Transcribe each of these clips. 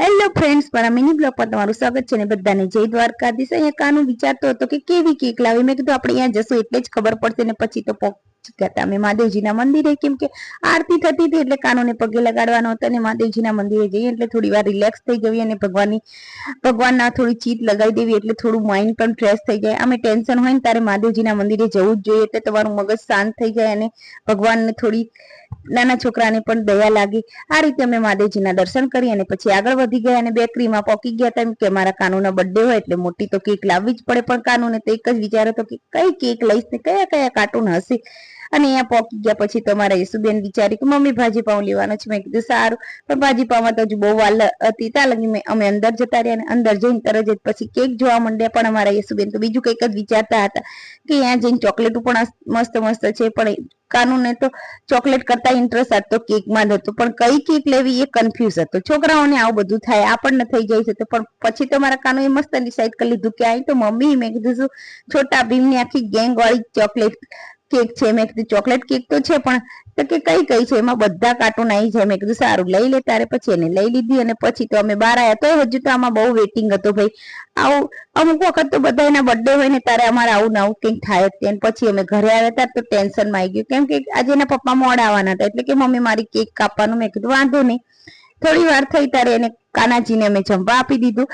Hello friends મારા mini blog પર તમારું સ્વાગત છે ને બધાને જય દ્વારકાધીશ. અહીંયા કાનું વિચારતો હતો કે કેવી કેક લાવી? મેં કીધું આપણે અહીંયા જશું એટલે જ ખબર પડશે ને પછી તો ગયા અમે મહાદેવજીના મંદિરે કેમ કે આરતી થતી હતી એટલે કાનોને પગે લગાડવાનો હતો અને મહાદેવજીના મંદિરે જઈએ એટલે થોડી વાર રિલેક્સ થઈ જવી અને ભગવાનની, ભગવાનના થોડી ચીત લગાવી દેવી એટલે થોડું માઇન્ડ પણ ફ્રેશ થઈ જાય. અમે ટેન્શન હોય ને તારે મહાદેવજીના મંદિરે જવું જ જોઈએ એટલે તમારું મગજ શાંત થઈ જાય અને ભગવાનને થોડી નાના છોકરાને પણ દયા લાગી. આ રીતે અમે મહાદેવજીના દર્શન કરી અને પછી આગળ વધી ગયા અને બેકરીમાં પોકી ગયા હતા કે મારા કાનુના બર્થડે હોય એટલે મોટી તો કેક લાવવી જ પડે પણ કાનુને તો એક જ વિચાર હતો કે કઈ કેક લઈશ ને કયા કયા કાર્ટૂન હશે? અને અહીંયા પોકી ગયા પછી તો મારા યશુબેન વિચારી કે, મમ્મી, ભાજી પાઉં લેવાનો છે. મેં કીધું, સારું. પણ ભાજી પાઉમાં તો હજુ બહુ વાલ હતી. ત્યાં લગી અમે અંદર જતા રહ્યા અને અંદર જઈને તરત જ પછી કેક જોવા માંડ્યા. પણ અમારા યશુબેન તો બીજું કંઈક જ વિચારતા હતા કે અહીંયા જઈને ચોકલેટો પણ મસ્ત મસ્ત છે. પણ કાનુને તો ચોકલેટ કરતા ઇન્ટરેસ્ટ હતો કેકમાં જ હતો. પણ કઈ કેક લેવી એ કન્ફ્યુઝ હતો. છોકરાઓને આવું બધું થાય, આપણને થઈ જાય છે પણ પછી તો મારા કાનુ એ મસ્ત ડિસાઈડ કરી લીધું કે અહીં તો મમ્મી, મેં કીધું છું છોટા ભીમની આખી ગેંગ વાળી ચોકલેટ કેક છે, મેં કીધું ચોકલેટ કેક તો છે પણ તો કે કઈ કઈ છે, એમાં બધા કાર્ટૂન આવી જાય. મેં કીધું સારું, લઈ લે તારે પછી એને લઈ લીધી અને પછી તો અમે બહાર આવ્યા તો હજુ તો આમાં બહુ વેટિંગ હતો ભાઈ. આવું, અમુક વખત તો બધા એના બર્થડે હોય ને ત્યારે અમારે આવું નવું કંઈક થાય જ પછી અમે ઘરે આવ્યા હતા તો ટેન્શનમાં આવી ગયું. કેમ કે આજે એના પપ્પા મોડા આવવાના હતા. એટલે કે મમ્મી મારી કેક કાપવાનું મેં કીધું, વાંધો નહીં. થોડી વાર થઈ ત્યારે એને કાનાજીને અમે જમવા આપી દીધું.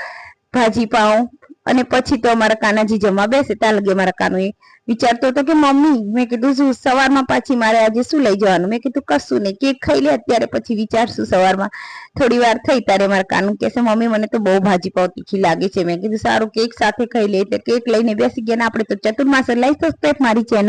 ભાજી પાઉં અને પછી તો અમારા કાનાજી જમવા બેસે, ત્યાં લગે મારા કાનો એ વિચારતો હતો કે, મમ્મી, મેં કીધું શું, સવારમાં પાછી મારે આજે શું લઈ જવાનું? મેં કીધું, કશું નહીં, કેક ખાઈ લે અત્યારે પછી વિચારશું સવારમાં. થોડી વાર થઈ ત્યારે મારા કાનું કહેશે મમ્મી, મને તો બહુ ભાજી પાવ તીખી લાગે છે. મેં કીધું, સારું, કેક સાથે ખાઈ લે, એટલે કેક લઈને બેસી ગયા ને, આપણે તો ચતુર્માસ લઈ તો મારી ચેનલ